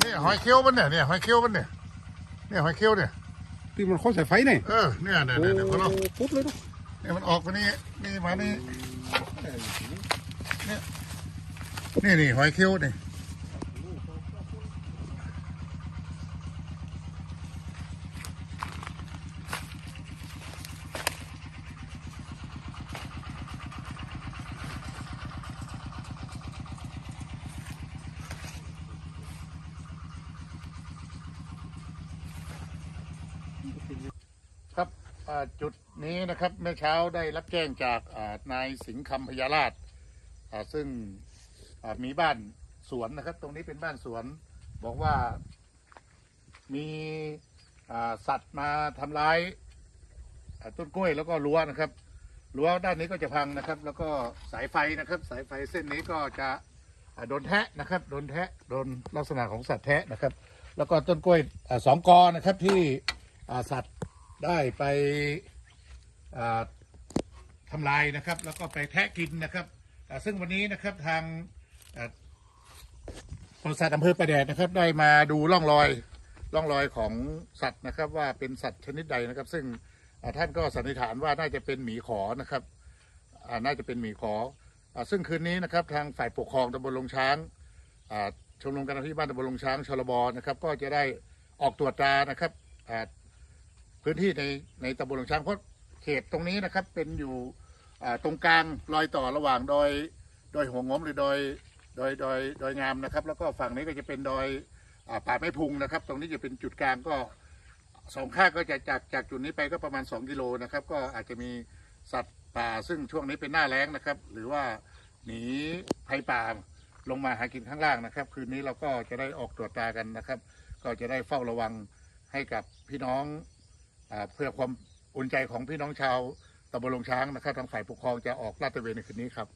เนี่ยหอยเคี้ยวมันเนี่ยเนี่ยหอยเคี้ยวมันเนี่ยเนี่ยหอยเคี้ยวเนี่ยที่มันเข้าสายไฟเนี่ยเออเนี่ยเนี่ยเนี่ยเนี่ยพอเราปุ๊บเลยเนาะเนี่ยมันออกมานี่นี่มานี่เนี่ยนี่นี่หอยเคี้ยวนี่ค จุดนี้นะครับเมื่อเช้าได้รับแจ้งจากนายสิงห์คำพยาราชซึ่งมีบ้านสวนนะครับ ตรงนี้เป็นบ้านสวน บอกว่ามีสัตว์มาทำร้ายต้นกล้วยแล้วก็รั้วนะครับรั้วด้านนี้ก็จะพังนะครับ แล้วก็สายไฟนะครับ สายไฟเส้นนี้ก็จะโดนแทะนะครับโดนแทะโดนลักษณะของสัตว์แทะนะครับ แล้วก็ต้นกล้วยสองกอนะครับที่สัตว์ ได้ไปทำลายนะครับ แล้วก็ไปแทะกินนะครับ ซึ่งวันนี้นะครับทางอ่าบริษัทอำเภอประแดดนะครับ ได้มาดูร่องรอยร่องรอยของสัตว์นะครับ ว่าเป็นสัตว์ชนิดใดนะครับ ซึ่งท่านก็สันนิษฐานว่าน่าจะเป็นหมีขอนะครับน่าจะเป็นหมีขออซึ่งคืนนี้นะครับทางฝ่ายปกครองตำบลลงช้างชมรมการที่บ้านตำบลลงช้างชลบนะครับ ก็จะได้ออกตรวจตรานะครับ พื้นที่ในในตำบลหลวงช้างเพราะเขตตรงนี้นะครับเป็นอยู่ตรงกลางรอยต่อระหว่างดอยดอยหัวงมหรือดอยดอยดอยดอยงามนะครับ แล้วก็ฝั่งนี้ก็จะเป็นดอยป่าไม้พุงนะครับ ตรงนี้จะเป็นจุดกลางก็สองข้างก็จะจากจากจุดนี้ไปก็ประมาณ 2 กิโลนะครับ ก็อาจจะมีสัตว์ป่าซึ่งช่วงนี้เป็นหน้าแล้งนะครับ หรือว่าหนีภัยป่าลงมาหากินข้างล่างนะครับ คืนนี้เราก็จะได้ออกตรวจตากันนะครับ ก็จะได้เฝ้าระวังให้กับพี่น้อง เพื่อความอุ่นใจของพี่น้องชาวตำบลลงช้างนะครับทางฝ่ายปกครองจะออกลาดตระเวนในคืนนี้ครับ